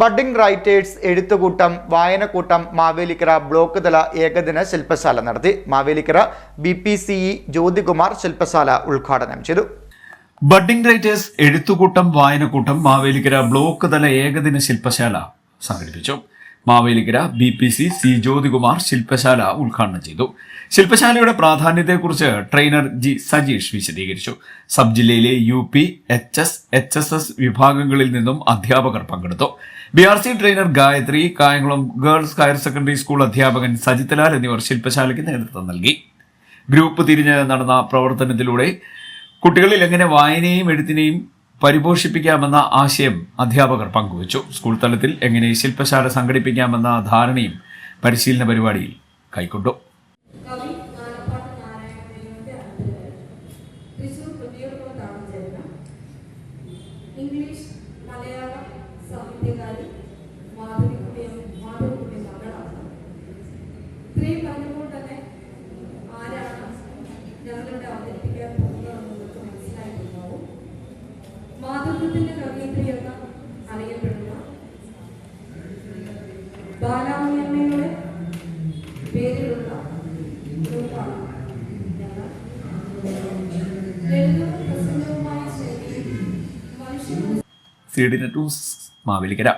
Budding writers എഴുത്തുകൂട്ടം വായനക്കൂട്ടം Mavelikkara block തല ഏകദിന ശില്പശാല നടത്തി. Mavelikara B P C E Jyothikumar ശില്പശാല ഉദ്ഘാടനം ചെയ്തു. ബഡ്ഡിംഗ് റൈറ്റേഴ്സ് എഴുത്തുകൂട്ടം വായനക്കൂട്ടം മാവേലിക്കര ബ്ലോക്ക് തല ഏകദിന ശില്പശാല സംഘടിപ്പിച്ചു. Mavelikara B P C C Jyothikumar ശില്പശാല ഉദ്ഘാടനം ചെയ്തു. ശില്പശാലയുടെ പ്രാധാന്യത്തെക്കുറിച്ച് ട്രെയിനർ ജി സജീഷ് വിശദീകരിച്ചു. സബ് ജില്ലയിലെ U P H S H S S വിഭാഗങ്ങളിൽ നിന്നും അധ്യാപകർ പങ്കെടുത്തു. B R C trainer Gayathri Kayamkulam girls higher secondary school അധ്യാപകൻ സജിത്ലാൽ എന്നിവർ ശില്പശാലയ്ക്ക് നേതൃത്വം നൽകി. ഗ്രൂപ്പ് തിരിഞ്ഞ് നടന്ന പ്രവർത്തനത്തിലൂടെ കുട്ടികളിൽ എങ്ങനെ വായനയും എഴുത്തിനെയും പരിപോഷിപ്പിക്കാമെന്ന ആശയം അധ്യാപകർ പങ്കുവച്ചു. സ്കൂൾ തലത്തിൽ എങ്ങനെ ശില്പശാല സംഘടിപ്പിക്കാമെന്ന ധാരണയും പരിശീലന പരിപാടിയിൽ കൈക്കൊണ്ടു. ഇംഗ്ലീഷ് മലയാളം ഞങ്ങളിവിടെ അവതരിപ്പിക്കാൻ പോകുന്നതെന്ന് ബാലാമണിയമ്മയുടെ പേരിലുള്ള ഗ്രൂപ്പാണ് ലളിതവും പ്രസന്നവുമായ ശൈലിയിൽ മനുഷ്യ സി ഡി നെറ്റ് മാവേലിക്കര.